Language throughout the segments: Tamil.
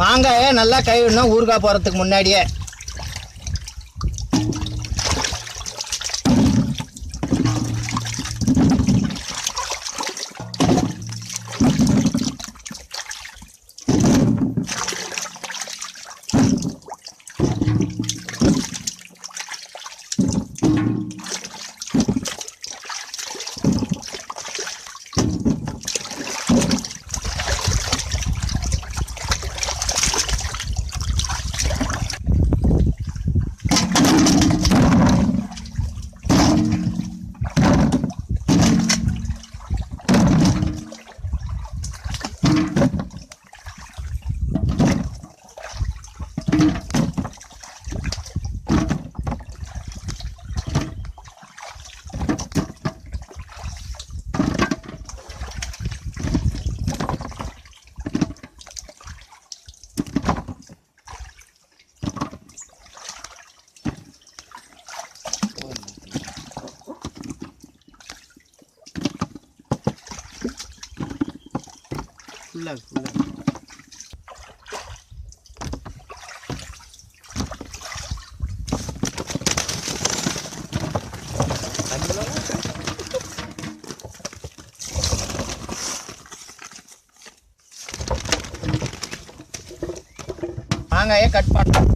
மாங்காயை நல்லா கைவிடணும் ஊறுகாய் போகிறதுக்கு முன்னாடியே. ஃபுல்லாக ஃபுல்லாக மாங்காயை கட் பண்ணுறோம்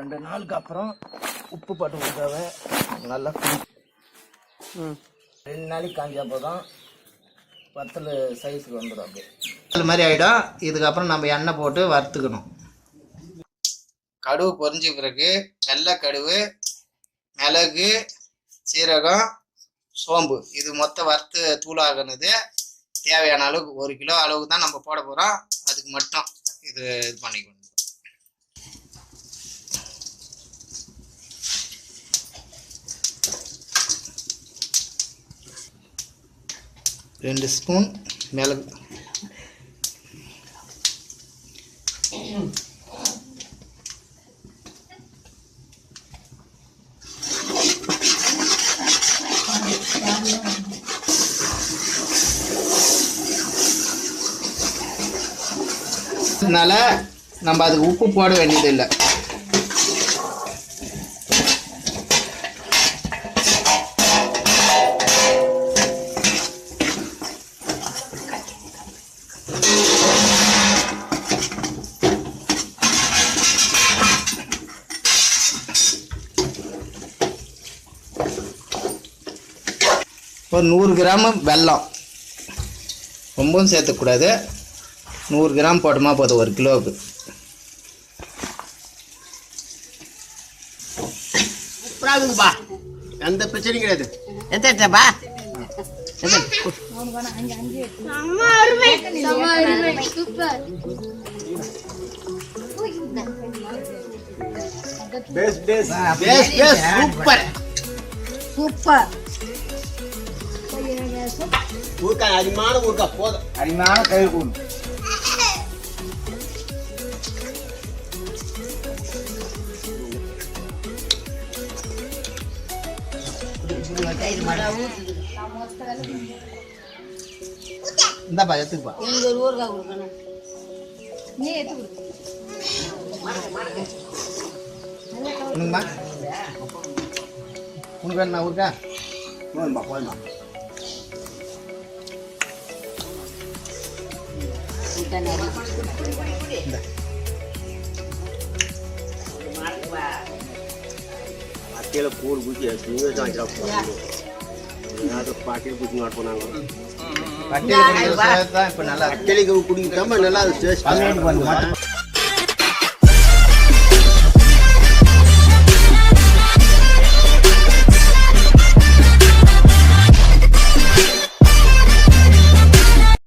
ரெண்டு நாளுக்கு அப்புறம் உப்பு போட்டு ஊற்றாவை நல்லா ரெண்டு நாளைக்கு காஞ்சா போதும். வத்தல் சைஸுக்கு வந்துடும் அப்படியே. அது மாதிரி ஆகிடும் இதுக்கப்புறம் நம்ம எண்ணெய் போட்டு வறுத்துக்கணும். கடுகு பொரிஞ்ச பிறகு வெள்ளை கடுகு மிளகு சீரகம் சோம்பு. இது மொத்தம் வறுத்து தூளாகினது. தேவையான அளவுக்கு ஒரு கிலோ அளவுக்கு தான் நம்ம போட போகிறோம் அதுக்கு மட்டும் இது இது பண்ணிக்கணும். ரெண்டு ஸ்பூன் மிளகு. அதனால் நம்ம அதுக்கு உப்பு போட வேண்டியதில்லை. ஒரு நூறு கிராம் வெல்லம். ரொம்பவும் சேர்த்துக்கூடாது. நூறு கிராம் போட்டோமா போதும் ஒரு கிலோவுக்கு. சூப்பராகுதுப்பா எந்த பிரச்சனையும் கிடையாது. எந்த எடுத்தப்பா சூப்பர். சூப்பர். சூப்பர் ஊர்க்கா அரிமான ஊர்க்கா போதும். அருமையான கயிறு கூடு இந்தாப்பா எடுத்துப்பா எனக்கு ஒரு ஊறுகாய் கொடுக்கணும் நீ எடுத்து உனக்கு வேணுமா ஊருக்கா? போதும்பா போதும்பா அட்டையில் கூடு பூச்சி நீங்கள் தான் யாரும் பாட்டியில் பூச்சி மாட்டோம் கட்டியில் குடிக்கிற சுவை தான் இப்போ நல்லா இருக்கு அட்டையிலுக்கு குடிக்காம நல்லா டேஸ்ட் பண்ணுங்க